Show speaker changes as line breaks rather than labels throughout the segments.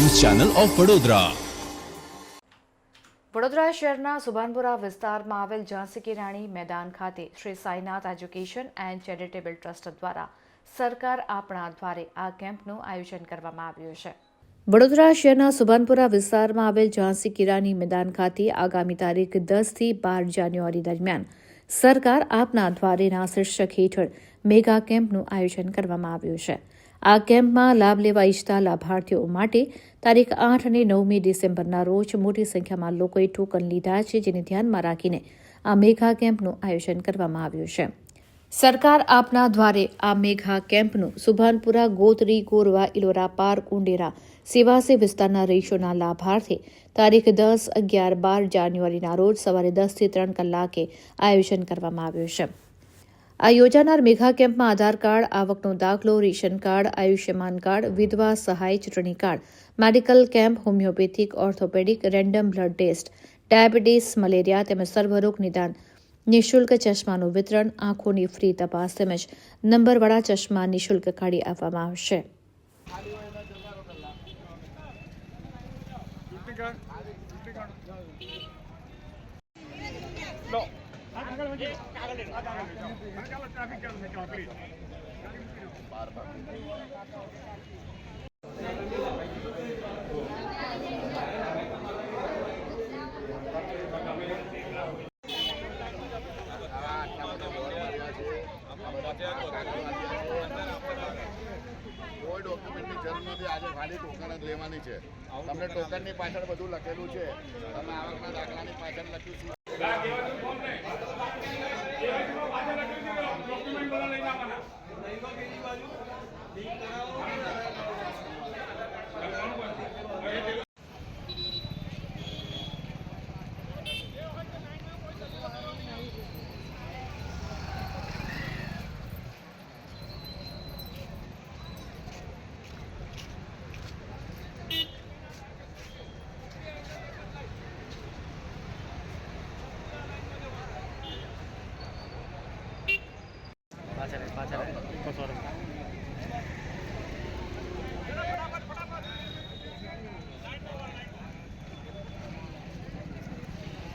Channel of Vadodara.
Vadodara શહેરના સુભાનપુરા વિસ્તારમાં આવેલ ઝાંસી કી રાણી મેદાન ખાતે Shri Sainath education and charitable trust દ્વારા સરકાર આપણા દ્વારે આ કેમ્પનું આયોજન કરવામાં આવ્યું છે. વડોદરા શહેરના સુભાનપુરા વિસ્તારમાં આવેલ ઝાંસી કિરાની મેદાન ખાતે આગામી તારીખ દસથી બાર જાન્યુઆરી દરમિયાન સરકાર આપના દ્વારેના શીર્ષક હેઠળ મેગા કેમ્પનું આયોજન કરવામાં આવ્યું છે. આ કેમ્પમાં લાભ લેવા ઇચ્છતા લાભાર્થીઓ માટે તારીખ આઠ અને નવમી ડિસેમ્બરના રોજ મોટી સંખ્યામાં લોકોએ ટોકન લીધા છે, જેને ધ્યાનમાં રાખીને આ મેઘા કેમ્પનું આયોજન કરવામાં આવ્યું છે. સરકાર આપના દ્વારે આ મેઘા કેમ્પનું સુભાનપુરા, ગોત્રી, ગોરવા, ઇલોરા પાર્ક, ઉંડેરા, સેવાસી વિસ્તારના રહીશોના લાભાર્થે તારીખ દસ અગિયાર બાર જાન્યુઆરીના રોજ સવારે દસથી ત્રણ કલાકે આયોજન કરવામાં આવ્યું છે. આ યોજાનાર મેઘા કેમ્પમાં આધાર કાર્ડ, આવકનો દાખલો, રેશન કાર્ડ, આયુષ્યમાન કાર્ડ, વિધવા સહાય ચૂંટણી card, medical camp, homeopathic, orthopaedic, random blood test, diabetes, malaria તેમજ સર્વરોગ નિદાન, નિઃશુલ્ક ચશ્માનું વિતરણ, આંખોની ફ્રી તપાસ તેમજ નંબરવાળા ચશ્મા નિઃશુલ્ક કાઢી આપવામાં આવશે.
કોઈ ડોક્યુમેન્ટની જરૂર નથી. આજે ખાલી ટોકન જ લેવાની છે. તમને ટોકનની પાછળ બધું લખેલું છે. તમે આવકના દાખલાની પાછળ લખ્યું છે.
ડોક્યુમેન્ટ બધા લઈને આવવાના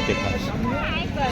હા દેખાશે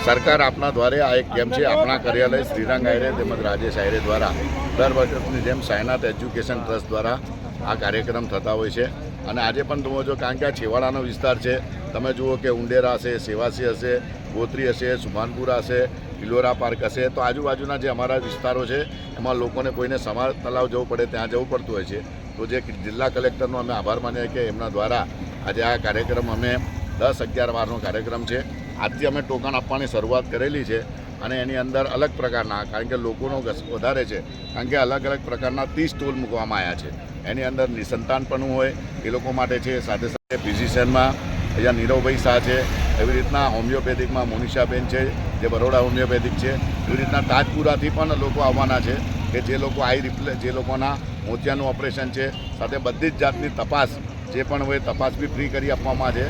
સરકાર આપના દ્વારે આ એક કેમ્પ છે આપણા કાર્યાલય શ્રીરંગ આયરે તેમજ રાજેશ આયરે દ્વારા દર વર્ષની જેમ સાયનાથ એજ્યુકેશન ટ્રસ્ટ દ્વારા આ કાર્યક્રમ થતા હોય છે. અને આજે પણ તમે જો, કારણ કે આ છેવાડાનો વિસ્તાર છે, તમે જુઓ કે ઉંડેરા હશે, સેવાસી હશે, ગોત્રી હશે, સુભાનપુરા હશે પિલોરા પાર્ક હશે, તો આજુબાજુના જે અમારા વિસ્તારો છે, એમાં લોકોને કોઈને સમાર તલાવ જવું પડે, ત્યાં જવું પડતું હોય છે. તો જે જિલ્લા કલેક્ટરનો અમે આભાર માનીએ કે એમના દ્વારા આજે આ કાર્યક્રમ અમે દસ અગિયાર વારનો કાર્યક્રમ છે. આજથી અમે ટોકન આપવાની શરૂઆત કરેલી છે અને એની અંદર અલગ પ્રકારના, કારણ કે લોકોનો વધારે છે, કારણ કે અલગ અલગ પ્રકારના ત્રીસ સ્ટોલ મૂકવામાં આવ્યા છે. એની અંદર નિસંતાનપણું હોય, એ લોકો માટે છે, સાથે સાથે ફિઝિશિયનમાં અહીંયા નીરવભાઈ શાહ છે, એવી રીતના હોમિયોપેથિકમાં મોનિષાબેન છે, જે બરોડા હોમિયોપેથિક છે, એવી રીતના તાજપુરાથી પણ લોકો આવવાના છે, કે જે લોકો આઈ રિપ્લે, જે લોકોના મોતિયાનું ઓપરેશન છે, સાથે બધી જ જાતની તપાસ જે પણ હોય, તપાસ બી ફ્રી કરી આપવામાં છે.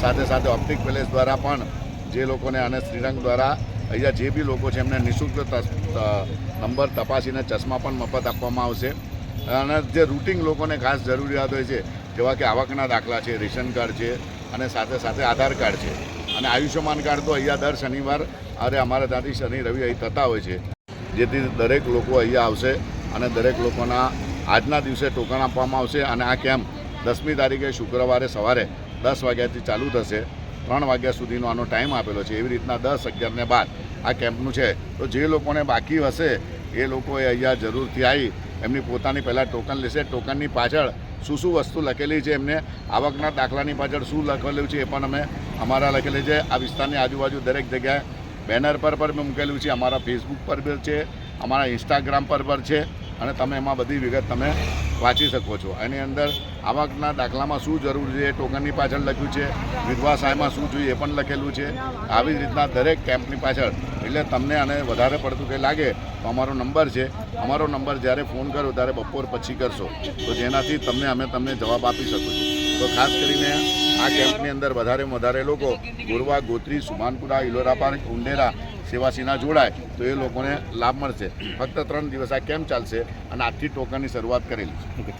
સાથે સાથે ઓપ્ટિક પેલેસ દ્વારા પણ જે લોકોને અને શ્રીરંગ દ્વારા, અહીંયા જે બી લોકો છે એમને નિઃશુલ્ક નંબર તપાસીને ચશ્મા પણ મફત આપવામાં આવશે. અને જે રૂટિન લોકોને ખાસ જરૂરિયાત હોય છે, જેવા કે આવકના દાખલા છે, રેશન કાર્ડ છે, અને સાથે સાથે આધાર કાર્ડ છે. અને આયુષ્યમાન કાર્ડ તો અહીંયા દર શનિવાર, અરે અમારા ત્યાંથી શનિ, રવિ અહીં થતા હોય છે. જેથી દરેક લોકો અહીંયા આવશે અને દરેક લોકોના આજના દિવસે ટોકન આપવામાં આવશે. અને આ કેમ્પ દસમી તારીખે શુક્રવારે સવારે દસ વાગ્યાથી ચાલુ થશે. ત્રણ વાગ્યા સુધીનો આનો ટાઈમ આપેલો છે. એવી રીતના દસ અગિયાર ને બાદ આ કેમ્પનું છે. તો જે લોકોને બાકી હશે, એ લોકોએ અહીંયા જરૂરથી આવી એમની પોતાની પહેલાં ટોકન લેશે. ટોકનની પાછળ શું શું વસ્તુ લખેલી છે એમને, આવકના દાખલાની પાછળ શું લખેલું છે એ પણ અમે અમારા લખેલી છે. આ વિસ્તારની આજુબાજુ દરેક જગ્યાએ બેનર પર પણ મૂકેલું છે. અમારા ફેસબુક પર છે. અમારા ઇન્સ્ટાગ્રામ પર પણ છે. અને તમે એમાં બધી વિગત તમે વાંચી શકો છો. એની અંદર આવકના દાખલામાં શું જરૂર છે, ટોકનની પાછળ લખ્યું છે, વિધવા સહાયમાં શું જોઈએ એ પણ લખેલું છે. આવી જ રીતના દરેક કેમ્પની પાછળ, એટલે તમને આને વધારે પડતું કંઈ લાગે તો અમારો નંબર છે. અમારો નંબર જ્યારે ફોન કરો ત્યારે બપોર પછી કરશો. તો જેનાથી તમને અમે તમને જવાબ આપી શકું તો ખાસ કરીને આ કેમ્પની અંદર વધારે વધારે લોકો ગોરવા, ગોત્રી સુમાનપુરા ઇલોરાપાર ઉંડેરા સેવાસીના જોડાય, તો એ લોકોને લાભ મળશે. ફક્ત ત્રણ દિવસ આ કેમ્પ ચાલશે અને આજથી ટોકનની શરૂઆત કરેલી છે.